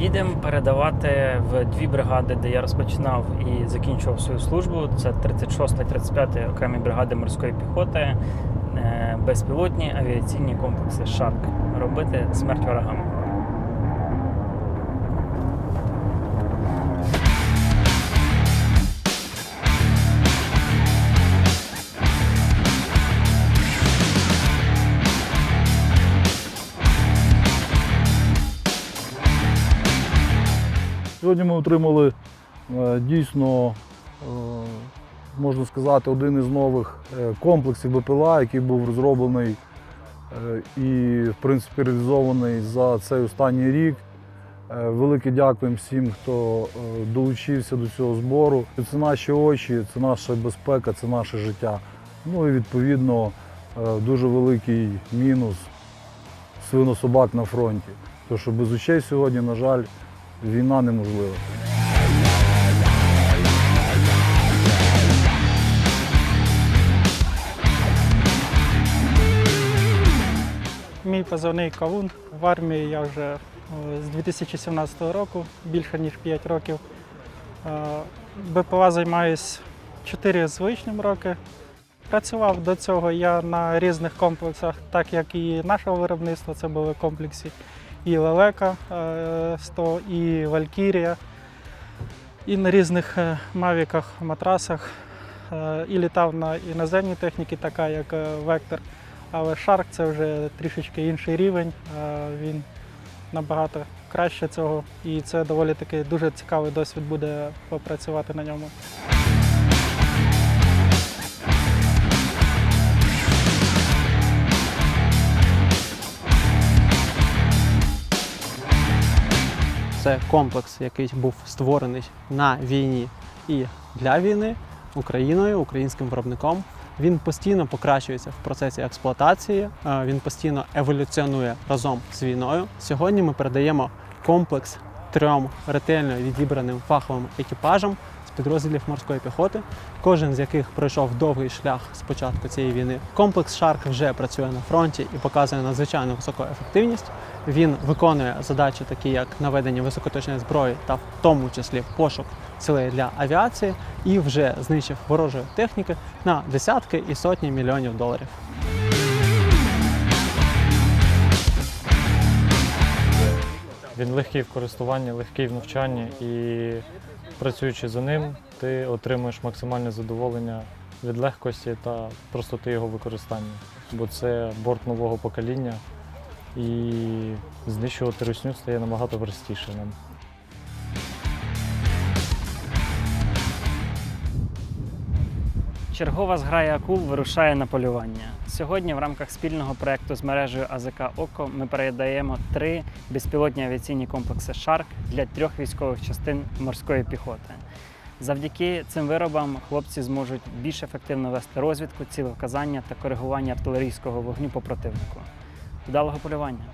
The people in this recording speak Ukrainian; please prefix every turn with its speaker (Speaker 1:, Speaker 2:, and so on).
Speaker 1: Їдемо передавати в дві бригади, де я розпочинав і закінчував свою службу. Це 36 35 окремі бригади морської піхоти, е, безпілотні авіаційні комплекси Шарк. Робити смерть ворогам.
Speaker 2: Сьогодні ми отримали е, дійсно, е, можна сказати, один із нових е, комплексів БПЛА, який був розроблений і, в принципі, реалізований за цей останній рік. Велике дякуємо всім, хто долучився до цього збору. Це наші очі, це наша безпека, це наше життя. Ну і відповідно дуже великий мінус свинособак на фронті. Тому що без очей сьогодні, на жаль, війна неможлива.
Speaker 3: Мій позивний кавун. В армії я вже е, з 2017 року, більше ніж 5 років. Е, БПЛА займаюсь 4 з лишнім роки. Працював до цього я на різних комплексах, так як і нашого виробництва, це були комплексі і Лелека е, 100, і Валькірія, і на різних е, мавіках, матрасах. Е, І літав на іноземній техніці, така як е, Вектор. Але Shark це вже трішечки інший рівень. е, Він набагато краще цього. І це доволі таки дуже цікавий досвід буде попрацювати на ньому.
Speaker 4: Це комплекс, який був створений на війні і для війни Україною, українським виробником. Він постійно покращується в процесі експлуатації, е, він постійно еволюціонує разом з війною. Сьогодні ми передаємо комплекс трьом ретельно відібраним фаховим екіпажам підрозділів морської піхоти, кожен з яких пройшов довгий шлях з початку цієї війни. Комплекс Шарк вже працює на фронті і показує надзвичайно високу ефективність. Він виконує задачі, такі як наведення високоточної зброї та в тому числі пошук цілей для авіації, і вже знищив ворожої техніки на десятки і сотні мільйонів доларів.
Speaker 5: Він легкий в користуванні, легкий в навчанні і працюючи за ним, ти отримуєш максимальне задоволення від легкості та простоти його використання. Бо це борт нового покоління і знищувати русню стає набагато простіше нам.
Speaker 1: Чергова зграя акул вирушає на полювання. Сьогодні в рамках спільного проекту з мережею АЗК ОКО ми передаємо три безпілотні авіаційні комплекси Шарк для трьох військових частин морської піхоти. Завдяки цим виробам хлопці зможуть більш ефективно вести розвідку, цілевказання та коригування артилерійського вогню по противнику. Вдалого полювання!